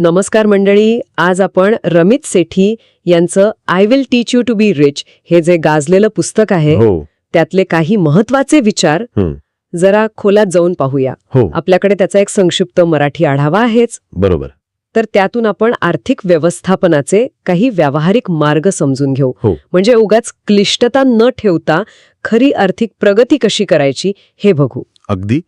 नमस्कार मंडळी आज आपण रमित सेठी यांचं I will teach you to be rich हे जे गाजलेलं पुस्तक आहे हो. त्यातले काही महत्त्वाचे विचार हं. जरा खोलात जाऊन पाहूया. हो. आपल्याकडे त्याचा एक संक्षिप्त मराठी आढावा आहेच. बरोबर. तर त्यातून आपण आर्थिक व्यवस्थापनाचे काही व्यावहारिक मार्ग समजून घेऊ. हो. म्हणजे उगाच क्लिष्टता न ठेवता खरी आर्थिक प्रगती कशी करायची हे बघू. अगदी.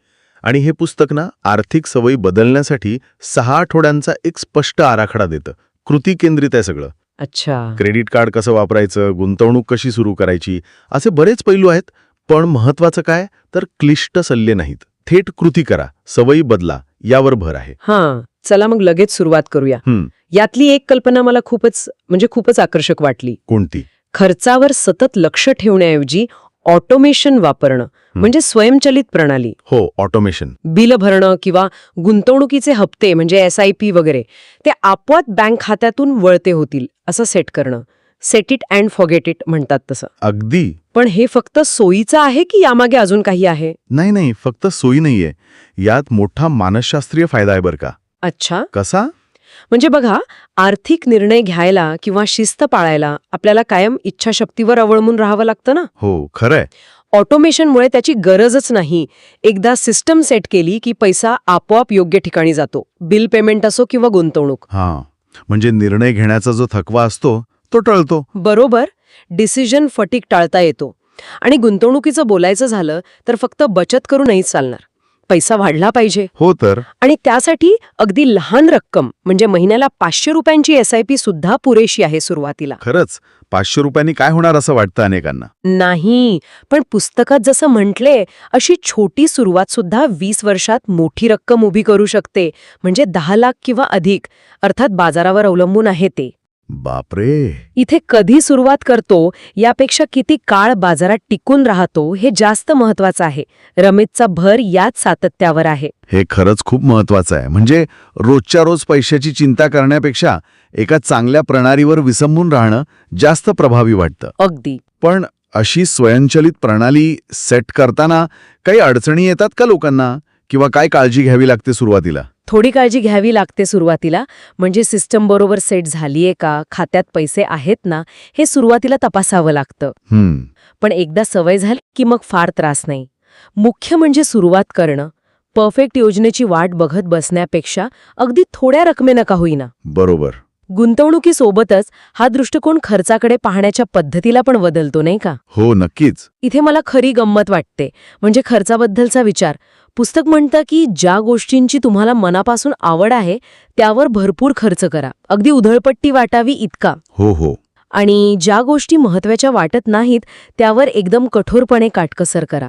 आणि हे पुस्तक ना आर्थिक सवयी बदलण्यासाठी सहा आठवड्यांचा एक स्पष्ट आराखडा देतं. कृती केंद्रित आहे सगळं. अच्छा. क्रेडिट कार्ड कसं वापरायचं? गुंतवणूक कशी सुरू करायची? असे बरेच पैलू आहेत पण महत्वाचं काय? तर क्लिष्ट सल्ले नाहीत. थेट कृती करा सवयी बदला यावर भर आहे. हां चला मग लगेच सुरुवात करूया. हं, यातली एक कल्पना मला खूपच म्हणजे खूपच आकर्षक वाटली. कोणती? खर्चावर सतत लक्ष ठेवण्याऐवजी ऑटोमेशन वापरणं म्हणजे स्वयंचलित प्रणाली. हो ऑटोमेशन. बिल भरणं किंवा गुंतवणुकीचे हप्ते म्हणजे एस आय पी वगैरे ते आपोआप बँक खात्यातून वळते होतील असं सेट करणं. Set it and forget it म्हणतात तसं. अगदी. पण हे फक्त सोयीचं आहे की यामागे अजून काही आहे? नाही नाही फक्त सोयी नाहीये. यात मोठा मानसशास्त्रीय फायदा आहे बरं का. अच्छा. कसा? म्हणजे बघा आर्थिक निर्णय घ्यायला किंवा शिस्त पाळायला आपल्याला कायम इच्छाशक्तीवर अवलंबून राहावं लागतं ना? हो खरंय. ऑटोमेशनमुळे त्याची गरजच नाही. एकदा सिस्टम सेट केली की पैसा आपोआप योग्य ठिकाणी जातो. बिल पेमेंट असो किंवा गुंतवणूक. हा. म्हणजे निर्णय घेण्याचा जो थकवा असतो तो टळतो. बरोबर. डिसिजन फटीक टाळता येतो. आणि गुंतवणुकीचं बोलायचं झालं तर फक्त बचत करू नाही चालणार. पैसा वाढला पाहिजे. हो तर. आणि त्यासाठी अगदी लहान रक्कम म्हणजे महिन्याला पाचशे रुपयांची एस आय पी सुद्धा पुरेशी आहे सुरुवातीला. खरंच पाचशे रुपयांनी काय होणार असं वाटतं अनेकांना? नाही पण पुस्तकात जसं म्हटले अशी छोटी सुरुवात सुद्धा वीस वर्षात मोठी रक्कम उभी करू शकते म्हणजे दहा लाख किंवा अधिक अर्थात बाजारावर अवलंबून आहे ते. बापरे. इथे कधी सुरुवात करतो यापेक्षा किती काळ बाजारात टिकून राहतो हे जास्त महत्वाचं आहे. रमेशचा भर याच सातत्यावर आहे. हे खरंच खूप महत्वाचं आहे. म्हणजे रोजच्या रोज पैशाची चिंता करण्यापेक्षा एका चांगल्या प्रणालीवर विसंबून राहणं जास्त प्रभावी वाटतं. अगदी. पण अशी स्वयंचलित प्रणाली सेट करताना काही अडचणी येतात का लोकांना? किंवा काय काळजी घ्यावी लागते सुरुवातीला? थोडी काळजी घ्यावी लागते सुरुवातीला. म्हणजे सिस्टम बरोबर सेट झालीये का? खात्यात पैसे आहेत ना? हे सुरुवातीला तपासावं लागतं. पण एकदा सवय झाली की मग फार त्रास नाही. मुख्य म्हणजे सुरुवात करणं. परफेक्ट योजनेची वाट बघत बसण्यापेक्षा अगदी थोड्या रकमेनं का होईना? बरोबर. गुंतवणुकीसोबतच हा दृष्टिकोन खर्चाकडे पाहण्याच्या पद्धतीला पण बदलतो नाही का? हो नक्कीच. इथे मला खरी गंमत वाटते. म्हणजे खर्चाबद्दलचा विचार. पुस्तक म्हणतं की ज्या गोष्टींची तुम्हाला मनापासून आवड आहे त्यावर भरपूर खर्च करा. अगदी उधळपट्टी वाटावी इतका. हो हो. आणि ज्या गोष्टी महत्त्वाच्या वाटत नाहीत त्यावर एकदम कठोरपणे काटकसर करा.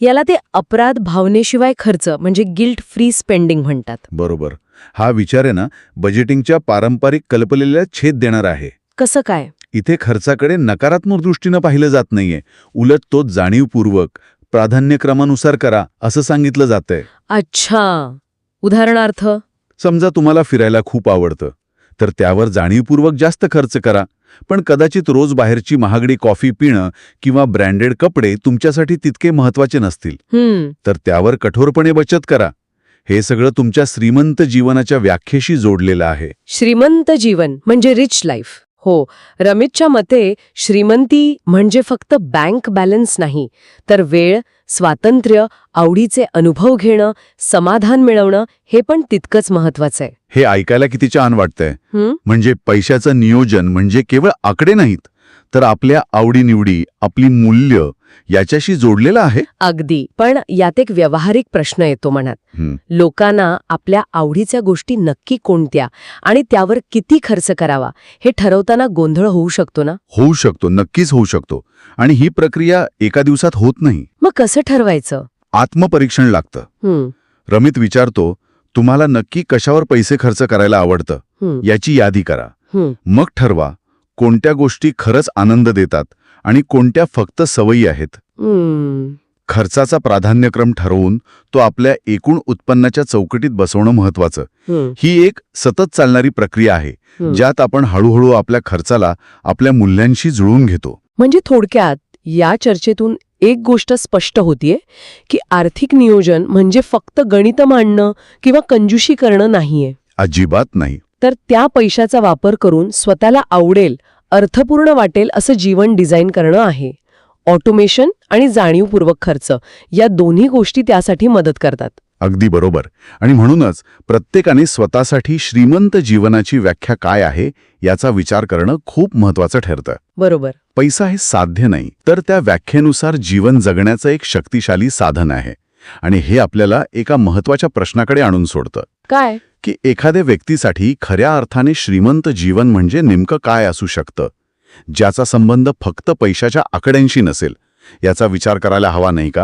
याला ते अपराध भावनेशिवाय खर्च म्हणजे गिल्ट फ्री स्पेंडिंग म्हणतात. बरोबर. हा विचार आहे ना बजेटिंगच्या पारंपरिक कल्पलेल्या छेद देणार आहे. कसं काय? इथे खर्चाकडे नकारात्मक दृष्टीनं पाहिलं जात नाहीये. उलट तो जाणीवपूर्वक प्राधान्यक्रमानुसार करा असं सांगितलं जातंय. अच्छा. उदाहरणार्थ? समजा तुम्हाला फिरायला खूप आवडतं तर त्यावर जाणीवपूर्वक जास्त खर्च करा. पण कदाचित रोज बाहेरची महागडी कॉफी पिणं किंवा ब्रँडेड कपडे तुमच्यासाठी तितके महत्त्वाचे नसतील. तर त्यावर कठोरपणे बचत करा. हे सगळं तुमच्या श्रीमंत जीवनाच्या व्याख्येशी जोडलेलं आहे. श्रीमंत जीवन म्हणजे रिच लाईफ हो रमेशच्या मते श्रीमंती म्हणजे फक्त बँक बॅलन्स नाही तर वेळ स्वातंत्र्य आवडीचे अनुभव घेणं समाधान मिळवणं हे पण तितकंच महत्वाचं आहे. हे ऐकायला किती छान वाटतंय? म्हणजे पैशाचं नियोजन म्हणजे केवळ आकडे नाहीत तर आपल्या आवडीनिवडी आपली मूल्य याच्याशी जोडलेलं आहे? अगदी. पण यात एक व्यावहारिक प्रश्न येतो मनात. लोकांना आपल्या आवडीच्या गोष्टी नक्की कोणत्या आणि त्यावर किती खर्च करावा हे ठरवताना गोंधळ होऊ शकतो ना? होऊ शकतो. नक्कीच होऊ शकतो. आणि ही प्रक्रिया एका दिवसात होत नाही. मग कसं ठरवायचं? आत्मपरीक्षण लागतं. रमित विचारतो तुम्हाला नक्की कशावर पैसे खर्च करायला आवडतं? याची यादी करा. मग ठरवा कोणत्या गोष्टी खरंच आनंद देतात आणि कोणत्या फक्त सवयी आहेत. खर्चाचा प्राधान्यक्रम ठरवून तो आपल्या एकूण उत्पन्नाच्या चौकटीत बसवणं महत्वाचं हं, एक सतत चालणारी प्रक्रिया आहे. ज्यात आपण हळूहळू आपल्या खर्चाला आपल्या मूल्यांशी जुळवून घेतो. म्हणजे थोडक्यात या चर्चेतून एक गोष्ट स्पष्ट होतीये की आर्थिक नियोजन म्हणजे फक्त गणित मांडणं किंवा कंजुशी करणं नाहीये. अजिबात नाही. तर त्या पैशाचा वापर करून स्वतःला आवडेल अर्थपूर्ण वाटेल असं जीवन डिझाईन करणं आहे. ऑटोमेशन आणि जाणीवपूर्वक खर्च या दोन्ही गोष्टी त्यासाठी मदत करतात. अगदी बरोबर. आणि म्हणूनच प्रत्येकाने स्वतःसाठी श्रीमंत जीवनाची व्याख्या काय आहे याचा विचार करणं खूप महत्वाचं ठरतं. बरोबर. पैसा हे साध्य नाही तर त्या व्याख्येनुसार जीवन जगण्याचं एक शक्तिशाली साधन आहे. आणि हे आपल्याला एका महत्त्वाच्या प्रश्नाकडे आणून सोडतं. काय? की एखाद्या व्यक्तीसाठी खऱ्या अर्थाने श्रीमंत जीवन म्हणजे नेमकं काय असू शकतं? ज्याचा संबंध फक्त पैशाच्या आकड्यांशी नसेल याचा विचार करायला हवा नाही का?